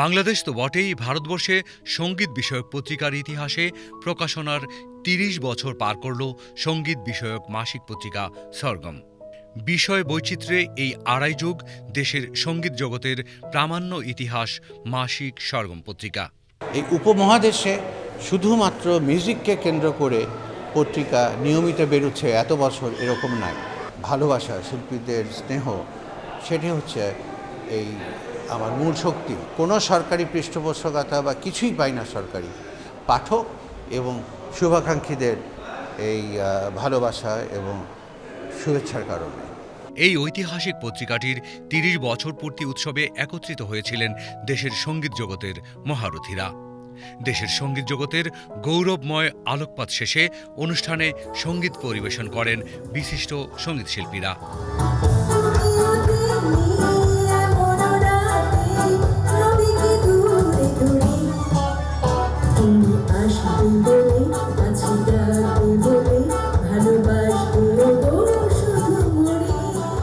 বাংলাদেশ তো বটেই ভারতবর্ষে সংগীত বিষয়ক পত্রিকার ইতিহাসে প্রকাশনার তিরিশ বছর পার করল সংগীত বিষয়ক মাসিক পত্রিকা সরগম। বিষয় বৈচিত্র্যে এই আড়াই যুগ দেশের সংগীত জগতের প্রামাণ্য ইতিহাস মাসিক সরগম পত্রিকা। এই উপমহাদেশে শুধুমাত্র মিউজিককে কেন্দ্র করে পত্রিকা নিয়মিত বেরোচ্ছে এত বছর এরকম নাই ভালোবাসা, শিল্পীদের স্নেহ সেটি হচ্ছে এই আমার মূল শক্তি। কোনো সরকারি পৃষ্ঠপোষকতা বা কিছুই পাই না সরকারি। পাঠক এবং শুভাকাঙ্ক্ষীদের এই ভালোবাসা এবং শুভেচ্ছার কারণে। এই ঐতিহাসিক পত্রিকাটির তিরিশ বছর পূর্তি উৎসবে একত্রিত হয়েছিলেন দেশের সংগীত জগতের মহারথীরা। দেশের সংগীত জগতের গৌরবময় আলোকপাত শেষে অনুষ্ঠানে সংগীত পরিবেশন করেন বিশিষ্ট সঙ্গীতশিল্পীরা। Thank you.